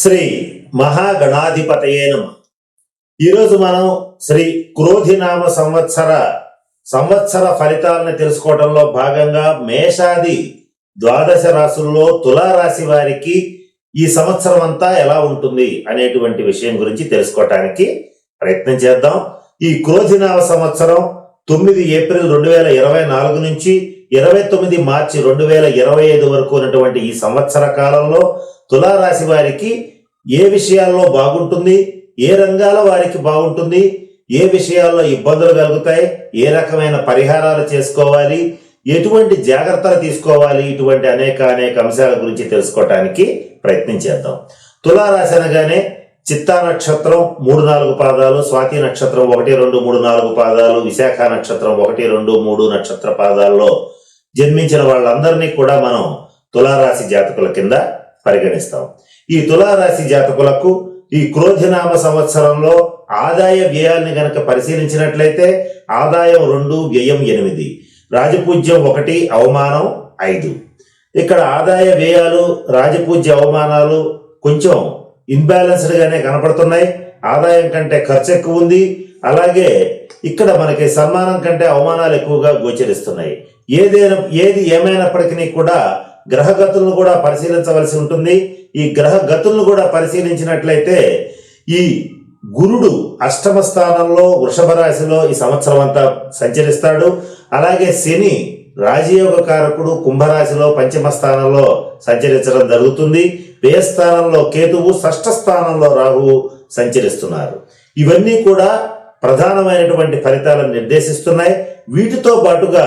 శ్రీ మహాగణాధిపతయే నమ. ఈరోజు మనం శ్రీ క్రోధినామ సంవత్సర సంవత్సర ఫలితాలను తెలుసుకోవడంలో భాగంగా మేషాది ద్వాదశ రాసుల్లో తులారాశి వారికి ఈ సంవత్సరం అంతా ఎలా ఉంటుంది అనేటువంటి విషయం గురించి తెలుసుకోవటానికి ప్రయత్నం చేద్దాం. ఈ క్రోధినామ సంవత్సరం తొమ్మిది ఏప్రిల్ రెండు వేల ఇరవై నాలుగు నుంచి ఇరవై తొమ్మిది మార్చి రెండు వేల ఇరవై ఐదు వరకు ఉన్నటువంటి ఈ సంవత్సర కాలంలో తులారాశి వారికి ఏ విషయాల్లో బాగుంటుంది ఏ రంగాల వారికి బాగుంటుంది ఏ విషయాల్లో ఇబ్బందులు కలుగుతాయి ఏ రకమైన పరిహారాలు చేసుకోవాలి ఎటువంటి జాగ్రత్తలు తీసుకోవాలి ఇటువంటి అనేక అనేక అంశాల గురించి తెలుసుకోవటానికి ప్రయత్నం చేద్దాం. తులారాశి అనగానే చిత్తా నక్షత్రం మూడు నాలుగు పాదాలు స్వాతి నక్షత్రం ఒకటి రెండు మూడు నాలుగు పాదాలు విశాఖ నక్షత్రం ఒకటి రెండు మూడు నక్షత్ర పాదాల్లో జన్మించిన వాళ్ళందరినీ కూడా మనం తులారాశి జాతకుల కింద పరిగణిస్తాం. ఈ తులారాశి జాతకులకు ఈ క్రోధినామ సంవత్సరంలో ఆదాయ వ్యయాల్ని గనక పరిశీలించినట్లయితే ఆదాయం రెండు వ్యయం ఎనిమిది. రాజపూజ్యం ఒకటి అవమానం ఐదు. ఇక్కడ ఆదాయ వ్యయాలు రాజపూజ్య అవమానాలు కొంచెం ఇన్బ్యాలెన్స్డ్గానే కనపడుతున్నాయి. ఆదాయం కంటే ఖర్చు ఎక్కువ ఉంది. అలాగే ఇక్కడ మనకి సన్మానం కంటే అవమానాలు ఎక్కువగా గోచరిస్తున్నాయి. ఏదైనా ఏది ఏమైనప్పటికీ కూడా గ్రహగతులను కూడా పరిశీలించవలసి ఉంటుంది. ఈ గ్రహ గతులను కూడా పరిశీలించినట్లయితే ఈ గురుడు అష్టమ స్థానంలో వృషభ రాశిలో ఈ సంవత్సరం అంతా సంచరిస్తాడు. అలాగే శని రాజయోగ కారకుడు కుంభరాశిలో పంచమ స్థానంలో సంచరించడం జరుగుతుంది. వ్యయ స్థానంలో కేతువు షష్ఠ స్థానంలో రాహువు సంచరిస్తున్నారు. ఇవన్నీ కూడా ప్రధానమైనటువంటి ఫలితాలను నిర్దేశిస్తున్నాయి. వీటితో పాటుగా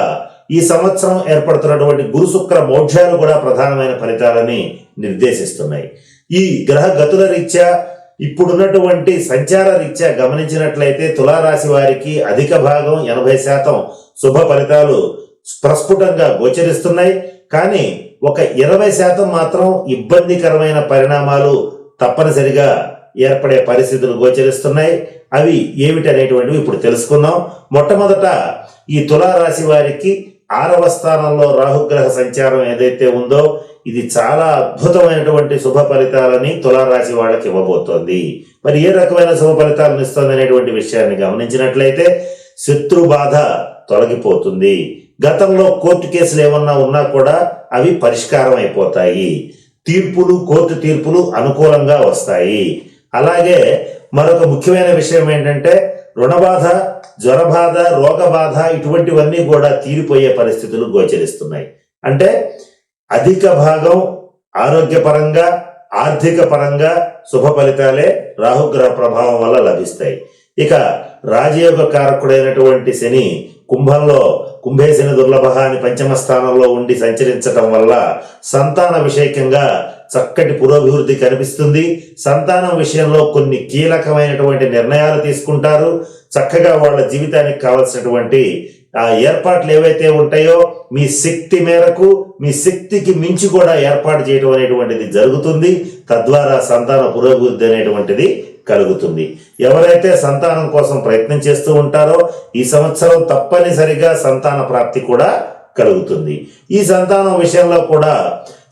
ఈ సంవత్సరం ఏర్పడుతున్నటువంటి గురు శుక్ర మోక్షాలు కూడా ప్రధానమైన ఫలితాలని నిర్దేశిస్తున్నాయి. ఈ గ్రహ గతుల రీత్యా ఇప్పుడున్నటువంటి సంచార రీత్యా గమనించినట్లయితే తులారాశి వారికి అధిక భాగం ఎనభై శాతం శుభ ఫలితాలు ప్రస్ఫుటంగా గోచరిస్తున్నాయి. కానీ ఒక ఇరవై శాతం మాత్రం ఇబ్బందికరమైన పరిణామాలు తప్పనిసరిగా ఏర్పడే పరిస్థితులు గోచరిస్తున్నాయి. అవి ఏమిటి అనేటువంటివి ఇప్పుడు తెలుసుకుందాం. మొట్టమొదట ఈ తులారాశి వారికి ఆరవ స్థానంలో రాహుగ్రహ సంచారం ఏదైతే ఉందో ఇది చాలా అద్భుతమైనటువంటి శుభ ఫలితాలని తులారాశి వాళ్ళకి ఇవ్వబోతోంది. మరి ఏ రకమైన శుభ ఫలితాలను ఇస్తుంది అనేటువంటి విషయాన్ని గమనించినట్లయితే శత్రు బాధ తొలగిపోతుంది. గతంలో కోర్టు కేసులు ఏమన్నా ఉన్నా కూడా అవి పరిష్కారం అయిపోతాయి. తీర్పులు కోర్టు తీర్పులు అనుకూలంగా వస్తాయి. అలాగే మరొక ముఖ్యమైన విషయం ఏంటంటే రుణబాధ జ్వరబాధ రోగబాధ ఇటువంటివన్నీ కూడా తీరిపోయే పరిస్థితులు గోచరిస్తున్నాయి. అంటే అధిక భాగం ఆరోగ్యపరంగా ఆర్థిక పరంగా శుభ ఫలితాలే రాహుగ్రహ ప్రభావం వల్ల లభిస్తాయి. ఇక రాజయోగ కారకుడైనటువంటి శని కుంభంలో కుంభేశని దుర్లభ అని పంచమ స్థానంలో ఉండి సంచరించటం వల్ల సంతాన విషయకంగా చక్కటి పురోభివృద్ధి కనిపిస్తుంది. సంతానం విషయంలో కొన్ని కీలకమైనటువంటి నిర్ణయాలు తీసుకుంటారు. చక్కగా వాళ్ళ జీవితానికి కావలసినటువంటి ఆ ఏర్పాట్లు ఏవైతే ఉంటాయో మీ శక్తి మేరకు మీ శక్తికి మించి కూడా ఏర్పాటు చేయడం అనేటువంటిది జరుగుతుంది. తద్వారా సంతాన పురోభివృద్ధి అనేటువంటిది కలుగుతుంది. ఎవరైతే సంతానం కోసం ప్రయత్నం చేస్తూ ఉంటారో ఈ సంవత్సరం తప్పనిసరిగా సంతాన ప్రాప్తి కూడా కలుగుతుంది. ఈ సంతానం విషయంలో కూడా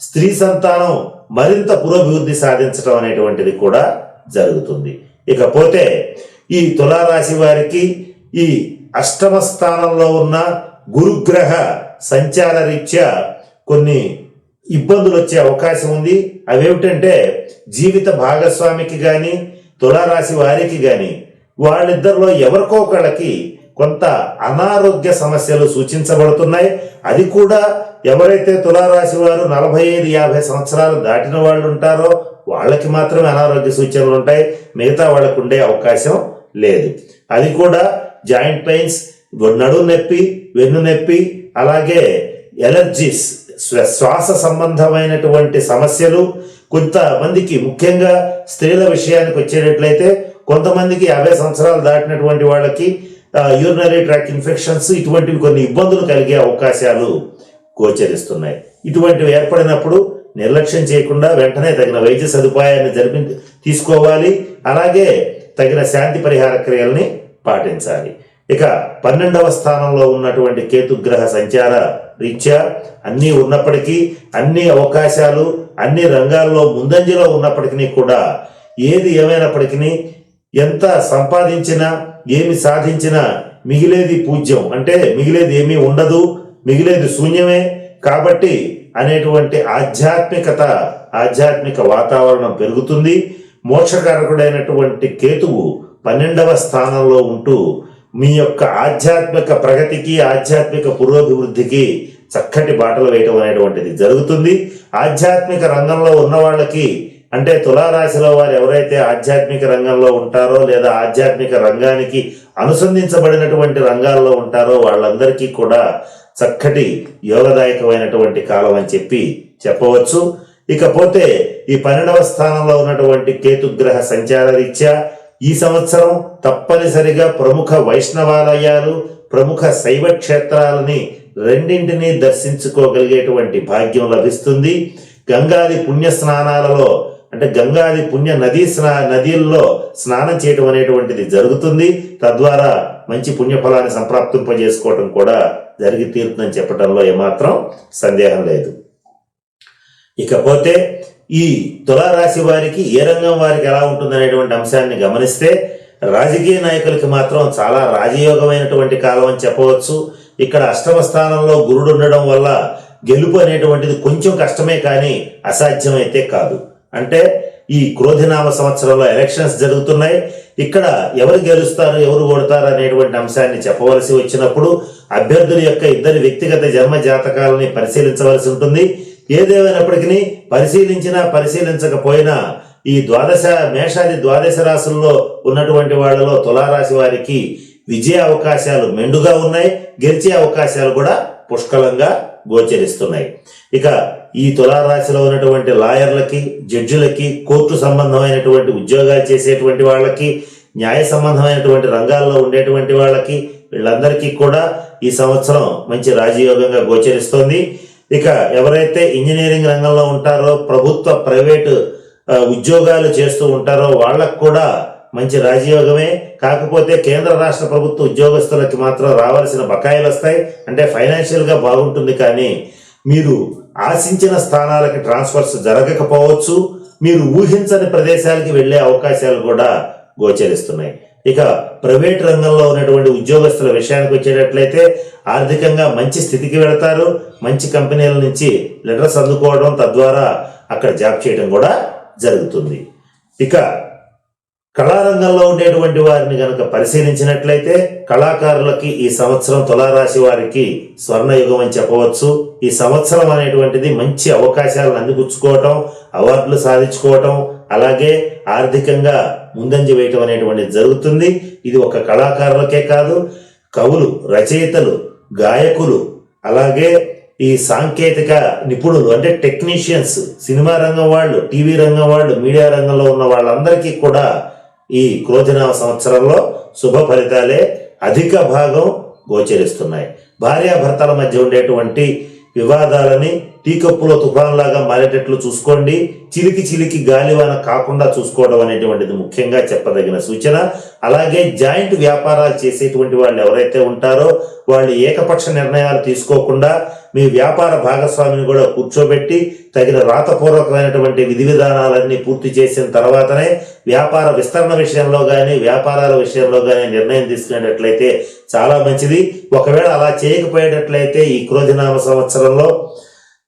స్త్రీ సంతానం మరింత పురోభివృద్ధి సాధించడం అనేటువంటిది కూడా జరుగుతుంది. ఇకపోతే ఈ తులారాశి వారికి ఈ అష్టమ స్థానంలో ఉన్న గురుగ్రహ సంచార రీత్యా కొన్ని ఇబ్బందులు వచ్చే అవకాశం ఉంది. అవేమిటంటే జీవిత భాగస్వామికి కానీ తులారాశి వారికి కానీ వాళ్ళిద్దరిలో ఎవరికో ఒకళ్ళకి కొంత అనారోగ్య సమస్యలు సూచించబడుతున్నాయి. అది కూడా ఎవరైతే తులారాశి వారు నలభై ఐదు యాభై సంవత్సరాలు దాటిన వాళ్ళు ఉంటారో వాళ్ళకి మాత్రమే అనారోగ్య సూచనలు ఉంటాయి. మిగతా వాళ్ళకు ఉండే అవకాశం లేదు. అది కూడా జాయింట్ పెయిన్స్ నడుము నొప్పి వెన్ను నొప్పి అలాగే ఎలర్జీస్ శ్వాస సంబంధమైనటువంటి సమస్యలు. కొంతమందికి ముఖ్యంగా స్త్రీల విషయానికి వచ్చేటట్లయితే కొంతమందికి యాభై సంవత్సరాలు దాటినటువంటి వాళ్ళకి యూరినరీ ట్రాక్ ఇన్ఫెక్షన్స్ ఇటువంటివి కొన్ని ఇబ్బందులు కలిగే అవకాశాలు గోచరిస్తున్నాయి. ఇటువంటివి ఏర్పడినప్పుడు నిర్లక్ష్యం చేయకుండా వెంటనే తగిన వైద్య సదుపాయాన్ని జరిపి తీసుకోవాలి. అలాగే తగిన శాంతి పరిహార క్రియల్ని పాటించాలి. ఇక పన్నెండవ స్థానంలో ఉన్నటువంటి కేతుగ్రహ సంచార రీత్యా అన్నీ ఉన్నప్పటికీ అన్ని అవకాశాలు అన్ని రంగాల్లో ముందంజలో ఉన్నప్పటికీ కూడా ఏది ఏమైనప్పటికీ ఎంత సంపాదించినా ఏమి సాధించినా మిగిలేది పూజ్యం. అంటే మిగిలేది ఏమీ ఉండదు మిగిలేది శూన్యమే. కాబట్టి అనేటువంటి ఆధ్యాత్మికత ఆధ్యాత్మిక వాతావరణం పెరుగుతుంది. మోక్షకారకుడైనటువంటి కేతువు పన్నెండవ స్థానంలో ఉంటూ మీ యొక్క ఆధ్యాత్మిక ప్రగతికి ఆధ్యాత్మిక పురోభివృద్ధికి చక్కటి బాటలు వేయటం అనేటువంటిది జరుగుతుంది. ఆధ్యాత్మిక రంగంలో ఉన్న వాళ్ళకి అంటే తులారాశిలో వారు ఎవరైతే ఆధ్యాత్మిక రంగంలో ఉంటారో లేదా ఆధ్యాత్మిక రంగానికి అనుసంధించబడినటువంటి రంగాల్లో ఉంటారో వాళ్ళందరికీ కూడా చక్కటి యోగదాయకమైనటువంటి కాలం అని చెప్పి చెప్పవచ్చు. ఇకపోతే ఈ పన్నెండవ స్థానంలో ఉన్నటువంటి కేతుగ్రహ సంచార రీత్యా ఈ సంవత్సరం తప్పనిసరిగా ప్రముఖ వైష్ణవాలయాలు ప్రముఖ శైవ క్షేత్రాలని రెండింటినీ దర్శించుకోగలిగేటువంటి భాగ్యం లభిస్తుంది. గంగాది పుణ్య స్నానాలలో అంటే గంగాది పుణ్య నదీ స్నా నదీల్లో స్నానం చేయటం అనేటువంటిది జరుగుతుంది. తద్వారా మంచి పుణ్యఫలాన్ని సంప్రాప్తింపజేసుకోవటం కూడా జరిగి తీరుతుందని చెప్పడంలో ఏమాత్రం సందేహం లేదు. ఇకపోతే ఈ తులారాశి వారికి ఏ రంగం వారికి ఎలా ఉంటుందనేటువంటి అంశాన్ని గమనిస్తే రాజకీయ నాయకులకి మాత్రం చాలా రాజయోగమైనటువంటి కాలం అని చెప్పవచ్చు. ఇక్కడ అష్టమ స్థానంలో గురుడు ఉండడం వల్ల గెలుపు అనేటువంటిది కొంచెం కష్టమే కానీ అసాధ్యమైతే కాదు. అంటే ఈ క్రోధినామ సంవత్సరంలో ఎలక్షన్స్ జరుగుతున్నాయి. ఇక్కడ ఎవరు గెలుస్తారు ఎవరు ఓడతారు అనేటువంటి అంశాన్ని చెప్పవలసి వచ్చినప్పుడు అభ్యర్థుల యొక్క ఇద్దరి వ్యక్తిగత జన్మ జాతకాలని పరిశీలించవలసి ఉంటుంది. ఏదేమైనప్పటికీ పరిశీలించినా పరిశీలించకపోయినా ఈ ద్వాదశ మేషాది ద్వాదశ రాశుల్లో ఉన్నటువంటి వాళ్ళలో తులారాశి వారికి విజయ అవకాశాలు మెండుగా ఉన్నాయి. గెలిచే అవకాశాలు కూడా పుష్కలంగా గోచరిస్తున్నాయి. ఇక ఈ తులారాశిలో ఉన్నటువంటి లాయర్లకి జడ్జులకి కోర్టు సంబంధమైనటువంటి ఉద్యోగాలు చేసేటువంటి వాళ్ళకి న్యాయ సంబంధమైనటువంటి రంగాల్లో ఉండేటువంటి వాళ్ళకి వీళ్ళందరికీ కూడా ఈ సంవత్సరం మంచి రాజయోగంగా గోచరిస్తోంది. ఇక ఎవరైతే ఇంజనీరింగ్ రంగంలో ఉంటారో ప్రభుత్వ ప్రైవేటు ఉద్యోగాలు చేస్తూ ఉంటారో వాళ్ళకు కూడా మంచి రాజయోగమే. కాకపోతే కేంద్ర రాష్ట్ర ప్రభుత్వ ఉద్యోగస్తులకి మాత్రం రావాల్సిన బకాయిలు వస్తాయి. అంటే ఫైనాన్షియల్గా బాగుంటుంది కానీ మీరు ఆశించిన స్థానాలకి ట్రాన్స్ఫర్స్ జరగకపోవచ్చు. మీరు ఊహించని ప్రదేశాలకి వెళ్ళే అవకాశాలు కూడా గోచరిస్తున్నాయి. ఇక ప్రైవేట్ రంగంలో ఉన్నటువంటి ఉద్యోగస్తుల విషయానికి వచ్చేటట్లయితే ఆర్థికంగా మంచి స్థితికి వెళతారు. మంచి కంపెనీల నుంచి లెటర్స్ అందుకోవడం తద్వారా అక్కడ జాబ్ చేయడం కూడా జరుగుతుంది. ఇక కళారంగంలో ఉండేటువంటి వారిని గనక పరిశీలించినట్లయితే కళాకారులకి ఈ సంవత్సరం తులారాశి వారికి స్వర్ణయుగం అని చెప్పవచ్చు. ఈ సంవత్సరం అనేటువంటిది మంచి అవకాశాలను అందిపుచ్చుకోవటం అవార్డులు సాధించుకోవటం అలాగే ఆర్థికంగా ముందంజ వేయటం అనేటువంటిది జరుగుతుంది. ఇది ఒక కళాకారులకే కాదు కవులు రచయితలు గాయకులు అలాగే ఈ సాంకేతిక నిపుణులు అంటే టెక్నీషియన్స్ సినిమా రంగం వాళ్ళు టీవీ రంగం వాళ్ళు మీడియా రంగంలో ఉన్న వాళ్ళందరికీ కూడా ఈ క్రోధనామ సంవత్సరంలో శుభ ఫలితాలే అధిక భాగం గోచరిస్తున్నాయి. భార్యాభర్తల మధ్య ఉండేటువంటి వివాదాలని టీకప్పులో తుఫాన్లాగా మారేటట్లు చూసుకోండి. చిలికి చిలికి గాలివాన కాకుండా చూసుకోవడం అనేటువంటిది ముఖ్యంగా చెప్పదగిన సూచన. అలాగే జాయింట్ వ్యాపారాలు చేసేటువంటి వాళ్ళు ఎవరైతే ఉంటారో వాళ్ళు ఏకపక్ష నిర్ణయాలు తీసుకోకుండా మీ వ్యాపార భాగస్వామిని కూడా కూర్చోబెట్టి తగిన రాతపూర్వకమైనటువంటి విధి విధానాలన్నీ పూర్తి చేసిన తర్వాతనే వ్యాపార విస్తరణ విషయంలో కానీ వ్యాపారాల విషయంలో కానీ నిర్ణయం తీసుకునేటట్లయితే చాలా మంచిది. ఒకవేళ అలా చేయకపోయేటట్లయితే ఈ క్రోధినామ సంవత్సరంలో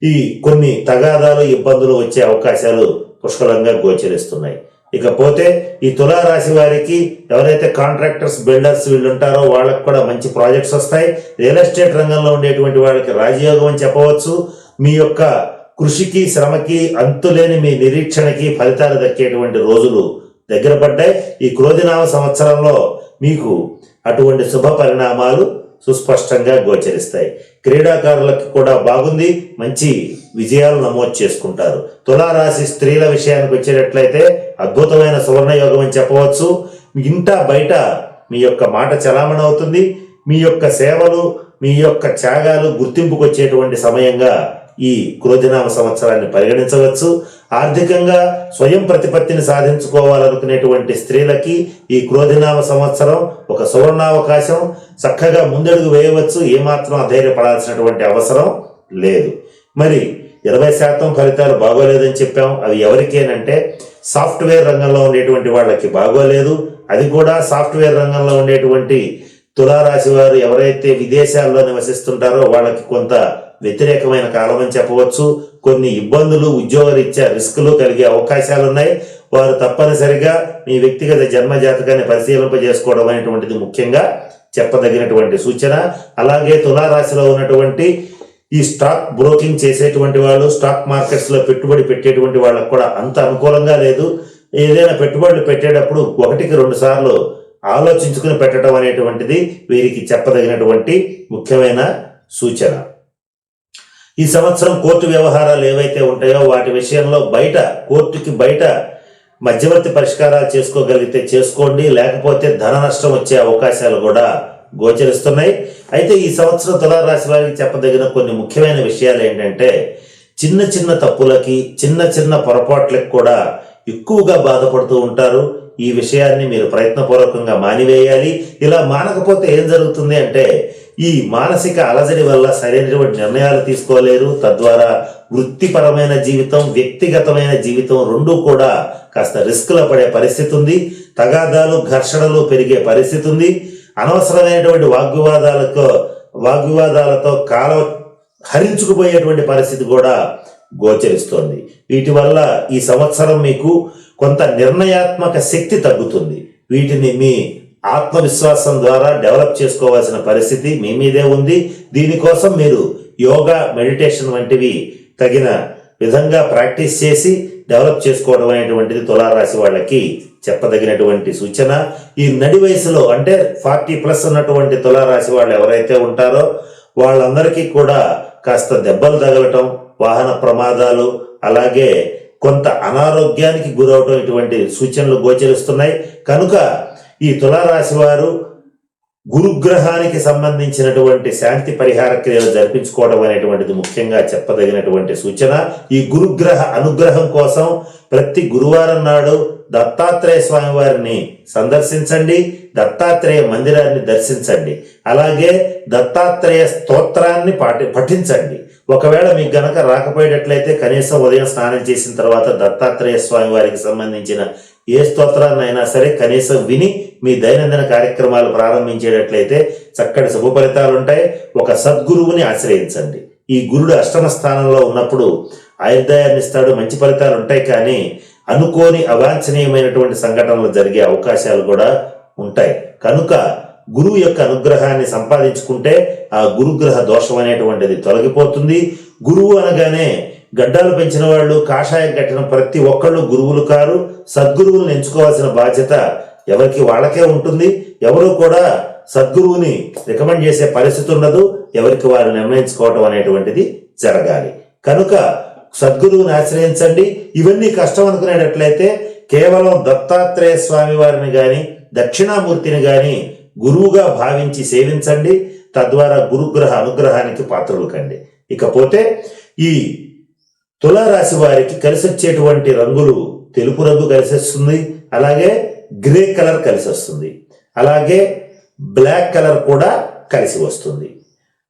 ఈ కొన్ని తగాదాలు ఇబ్బందులు వచ్చే అవకాశాలు పుష్కలంగా గోచరిస్తున్నాయి. ఇకపోతే ఈ తులారాశి వారికి ఎవరైతే కాంట్రాక్టర్స్ బిల్డర్స్ వీళ్ళు ఉంటారో వాళ్ళకి కూడా మంచి ప్రాజెక్ట్స్ వస్తాయి. రియల్ ఎస్టేట్ రంగంలో ఉండేటువంటి వాళ్ళకి రాజయోగం అని చెప్పవచ్చు. మీ యొక్క కృషికి శ్రమకి అంతులేని మీ నిరీక్షణకి ఫలితాలు దక్కేటువంటి రోజులు దగ్గర పడ్డాయి. ఈ క్రోధినామ సంవత్సరంలో మీకు అటువంటి శుభ పరిణామాలు సుస్పష్టంగా గోచరిస్తాయి. క్రీడాకారులకు కూడా బాగుంది మంచి విజయాలు నమోదు చేసుకుంటారు. తులారాశి స్త్రీల విషయానికి వచ్చేటట్లయితే అద్భుతమైన సువర్ణయోగం అని చెప్పవచ్చు. ఇంట బయట మీ యొక్క మాట చలామణి అవుతుంది. మీ యొక్క సేవలు మీ యొక్క త్యాగాలు గుర్తింపుకు వచ్చేటువంటి సమయంగా ఈ క్రోధినామ సంవత్సరాన్ని పరిగణించవచ్చు. ఆర్థికంగా స్వయం ప్రతిపత్తిని సాధించుకోవాలనుకునేటువంటి స్త్రీలకి ఈ క్రోధినామ సంవత్సరం ఒక సువర్ణావకాశం. చక్కగా ముందడుగు వేయవచ్చు ఏమాత్రం అధైర్యపడాల్సినటువంటి అవసరం లేదు. మరి ఇరవై శాతం ఫలితాలు బాగోలేదని చెప్పాం. అవి ఎవరికేనంటే సాఫ్ట్వేర్ రంగంలో ఉండేటువంటి వాళ్ళకి బాగోలేదు. అది కూడా సాఫ్ట్వేర్ రంగంలో ఉండేటువంటి తులారాశి వారు ఎవరైతే విదేశాల్లో నివసిస్తుంటారో వాళ్ళకి కొంత వ్యతిరేకమైన కాలం అని చెప్పవచ్చు. కొన్ని ఇబ్బందులు ఉద్యోగరీత్యా రిస్కులు కలిగే అవకాశాలు ఉన్నాయి వారు తప్పనిసరిగా మీ వ్యక్తిగత జన్మ జాతకాన్ని పరిశీలింపజేసుకోవడం అనేటువంటిది ముఖ్యంగా చెప్పదగినటువంటి సూచన. అలాగే తులారాశిలో ఉన్నటువంటి ఈ స్టాక్ బ్రోకింగ్ చేసేటువంటి వాళ్ళు స్టాక్ మార్కెట్స్లో పెట్టుబడి పెట్టేటువంటి వాళ్ళకు కూడా అంత అనుకూలంగా లేదు. ఏదైనా పెట్టుబడులు పెట్టేటప్పుడు ఒకటికి రెండు సార్లు ఆలోచించుకుని పెట్టడం అనేటువంటిది వీరికి చెప్పదగినటువంటి ముఖ్యమైన సూచన. ఈ సంవత్సరం కోర్టు వ్యవహారాలు ఏవైతే ఉంటాయో వాటి విషయంలో బయట కోర్టుకి బయట మధ్యవర్తి పరిష్కారాలు చేసుకోగలిగితే చేసుకోండి లేకపోతే ధన నష్టం వచ్చే అవకాశాలు కూడా గోచరిస్తున్నాయి. అయితే ఈ సంవత్సరం తులారాశి వారికి చెప్పదగిన కొన్ని ముఖ్యమైన విషయాలు ఏంటంటే చిన్న చిన్న తప్పులకి చిన్న చిన్న పొరపాట్లకు కూడా ఎక్కువగా బాధపడుతూ ఉంటారు. ఈ విషయాన్ని మీరు ప్రయత్నపూర్వకంగా మానివేయాలి. ఇలా మానకపోతే ఏం జరుగుతుంది అంటే ఈ మానసిక అలజడి వల్ల సరైనటువంటి నిర్ణయాలు తీసుకోలేరు. తద్వారా వృత్తిపరమైన జీవితం వ్యక్తిగతమైన జీవితం రెండూ కూడా కాస్త రిస్క్లో పడే పరిస్థితి ఉంది తగాదాలు ఘర్షణలు పెరిగే పరిస్థితి ఉంది అనవసరమైనటువంటి వాగ్వివాదాలతో వాగ్వివాదాలతో కాలం హరించుకుపోయేటువంటి పరిస్థితి కూడా గోచరిస్తోంది. వీటి వల్ల ఈ సంవత్సరం మీకు కొంత నిర్ణయాత్మక శక్తి తగ్గుతుంది. వీటిని మీ ఆత్మవిశ్వాసం ద్వారా డెవలప్ చేసుకోవాల్సిన పరిస్థితి మీ మీదే ఉంది. దీనికోసం మీరు యోగా మెడిటేషన్ వంటివి తగిన విధంగా ప్రాక్టీస్ చేసి డెవలప్ చేసుకోవడం అనేటువంటిది తులారాశి వాళ్ళకి చెప్పదగినటువంటి సూచన. ఈ నడి వయసులో అంటే ఫార్టీ ప్లస్ ఉన్నటువంటి తులారాశి వాళ్ళు ఎవరైతే ఉంటారో వాళ్ళందరికీ కూడా కాస్త దెబ్బలు తగలటం వాహన ప్రమాదాలు అలాగే కొంత అనారోగ్యానికి గురవటం ఇటువంటి సూచనలు గోచరిస్తున్నాయి. కనుక ఈ తులారాశి వారు గురుగ్రహానికి సంబంధించినటువంటి శాంతి పరిహార క్రియలు జరిపించుకోవడం అనేటువంటిది ముఖ్యంగా చెప్పదగినటువంటి సూచన. ఈ గురుగ్రహ అనుగ్రహం కోసం ప్రతి గురువారం నాడు దత్తాత్రేయ స్వామి వారిని సందర్శించండి. దత్తాత్రేయ మందిరాన్ని దర్శించండి. అలాగే దత్తాత్రేయ స్తోత్రాన్ని పాటి పఠించండి. ఒకవేళ మీకు గనక రాకపోయేటట్లయితే కనీసం ఉదయం స్నానం చేసిన తర్వాత దత్తాత్రేయ స్వామి వారికి సంబంధించిన ఏ స్తోత్రాన్ని అయినా సరే కనీసం విని మీ దైనందిన కార్యక్రమాలు ప్రారంభించేటట్లయితే చక్కటి శుభ ఫలితాలు ఉంటాయి. ఒక సద్గురువుని ఆశ్రయించండి. ఈ గురుడు అష్టమ స్థానంలో ఉన్నప్పుడు ఆయుర్దాయాన్ని ఇస్తాడు మంచి ఫలితాలు ఉంటాయి కానీ అనుకోని అవాంఛనీయమైనటువంటి సంఘటనలు జరిగే అవకాశాలు కూడా ఉంటాయి. కనుక గురువు యొక్క అనుగ్రహాన్ని సంపాదించుకుంటే ఆ గురుగ్రహ దోషం అనేటువంటిది తొలగిపోతుంది. గురువు అనగానే గడ్డాలు పెంచిన వాళ్ళు కాషాయం కట్టిన ప్రతి ఒక్కళ్ళు గురువులు కారు సద్గురువులను ఎంచుకోవాల్సిన బాధ్యత ఎవరికి వాళ్ళకే ఉంటుంది. ఎవరు కూడా సద్గురువుని రికమెండ్ చేసే పరిస్థితి ఉండదు. ఎవరికి వారు నిర్ణయించుకోవటం అనేటువంటిది జరగాలి. కనుక సద్గురువుని ఆశ్రయించండి. ఇవన్నీ కష్టం అనుకునేటట్లయితే కేవలం దత్తాత్రేయ స్వామి వారిని గాని దక్షిణామూర్తిని గాని గురువుగా భావించి సేవించండి. తద్వారా గురుగ్రహ అనుగ్రహానికి పాత్రలు కండి. ఇకపోతే ఈ తులారాశి వారికి కలిసి వచ్చేటువంటి రంగులు తెలుపు రంగు కలిసి వస్తుంది అలాగే గ్రే కలర్ కలిసి వస్తుంది అలాగే బ్లాక్ కలర్ కూడా కలిసి వస్తుంది.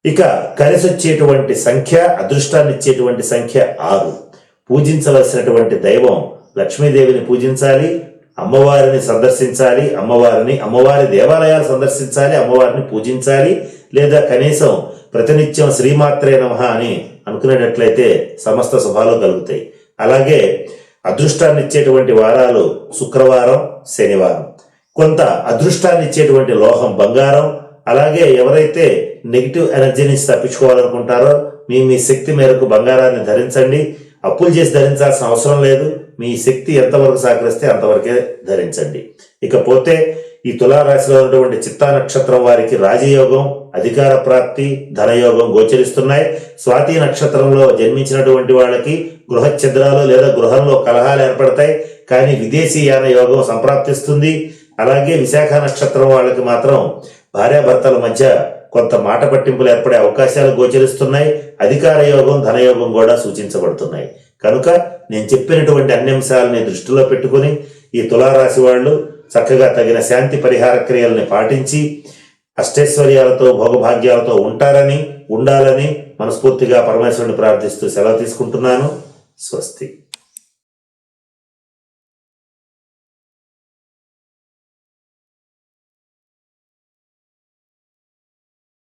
ఇక కలిసి వచ్చేటువంటి సంఖ్య అదృష్టాన్ని ఇచ్చేటువంటి సంఖ్య ఆరు. పూజించవలసినటువంటి దైవం లక్ష్మీదేవిని పూజించాలి అమ్మవారిని సందర్శించాలి అమ్మవారిని అమ్మవారి దేవాలయాలు సందర్శించాలి అమ్మవారిని పూజించాలి లేదా కనీసం ప్రతినిత్యం శ్రీమాత్రే నమ అని అనుకునేటట్లయితే సమస్త శుభాలు కలుగుతాయి. అలాగే అదృష్టాన్ని ఇచ్చేటువంటి వారాలు శుక్రవారం శనివారం. కొంత అదృష్టాన్ని ఇచ్చేటువంటి లోహం బంగారం అలాగే ఎవరైతే నెగిటివ్ ఎనర్జీ నుంచి తప్పించుకోవాలనుకుంటారో మీ మీ శక్తి మేరకు బంగారాన్ని ధరించండి. అప్పులు చేసి ధరించాల్సిన అవసరం లేదు. మీ శక్తి ఎంతవరకు సహకరిస్తే అంతవరకే ధరించండి. ఇకపోతే ఈ తులారాశిలో ఉన్నటువంటి చిత్తా నక్షత్రం వారికి రాజయోగం అధికార ప్రాప్తి ధనయోగం గోచరిస్తున్నాయి. స్వాతి నక్షత్రంలో జన్మించినటువంటి వాళ్ళకి గృహ ఛిద్రాలు లేదా గృహంలో కలహాలు ఏర్పడతాయి. కానీ విదేశీయాన యోగం సంప్రాప్తిస్తుంది. అలాగే విశాఖ నక్షత్రం వాళ్ళకి మాత్రం భార్యాభర్తల మధ్య కొంత మాట పట్టింపులు ఏర్పడే అవకాశాలు గోచరిస్తున్నాయి. అధికార యోగం ధనయోగం కూడా సూచించబడుతున్నాయి. కనుక నేను చెప్పినటువంటి అన్ని అంశాలని దృష్టిలో పెట్టుకుని ఈ తులారాశి వాళ్ళు చక్కగా తగిన శాంతి పరిహార క్రియల్ని పాటించి అష్టైశ్వర్యాలతో భోగభాగ్యాలతో ఉంటారని ఉండాలని మనస్ఫూర్తిగా పరమేశ్వరుని ప్రార్థిస్తూ సెలవు తీసుకుంటున్నాను. స్వస్తి.